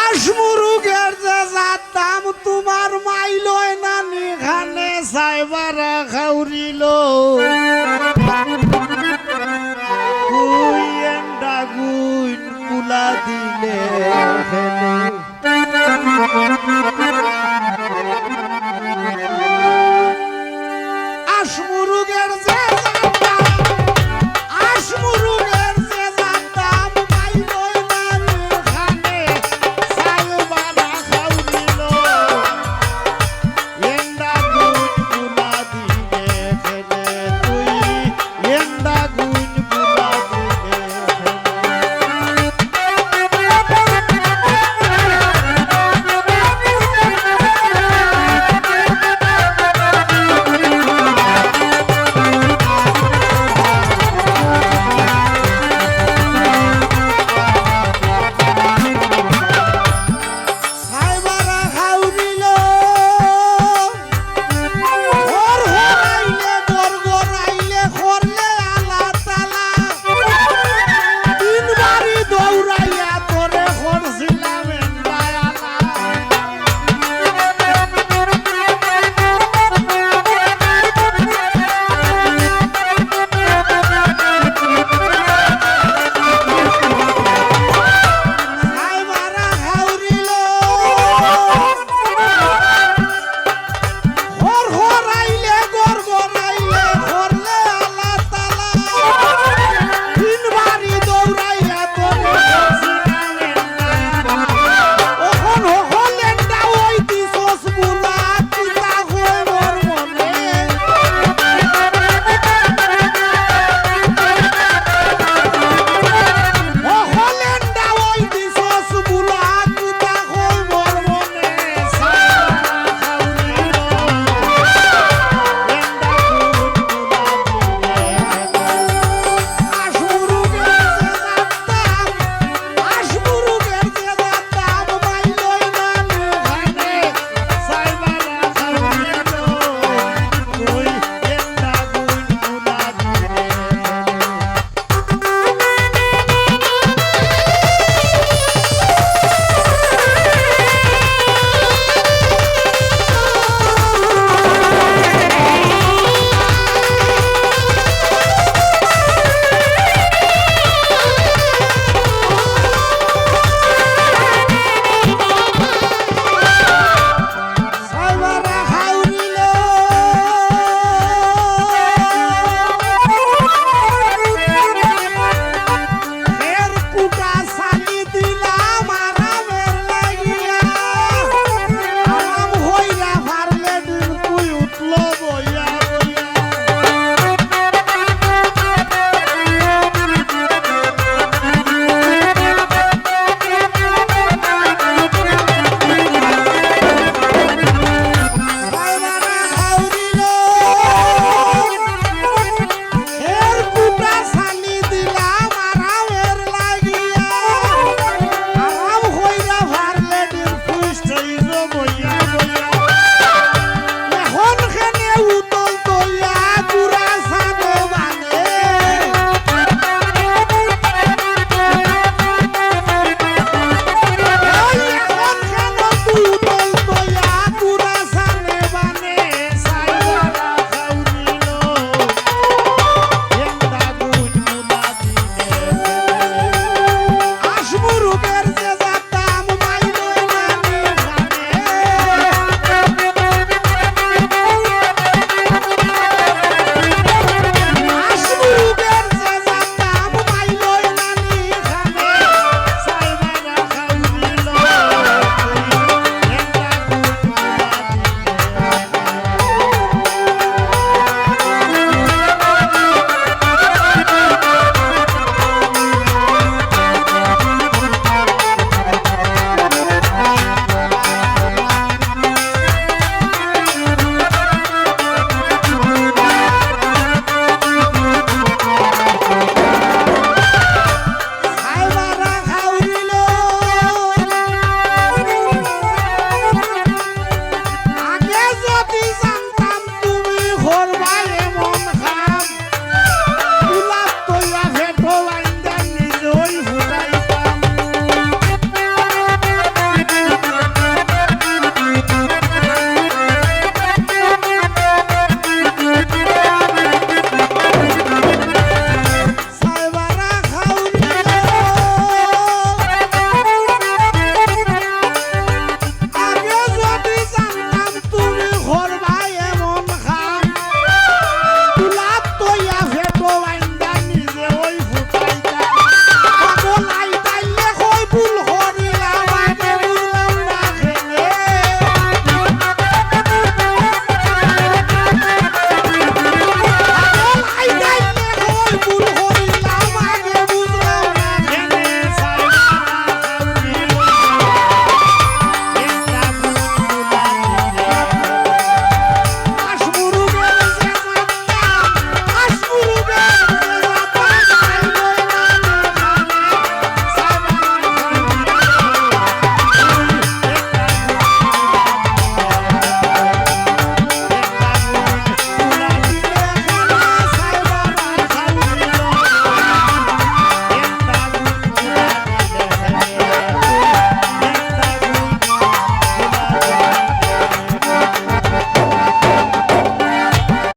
আসমুরুগের যে যাতাম তোমার মাইল নানি খানে সাইবারা খাউরিল। কুই এন্ডা গুইন কুলা দিলে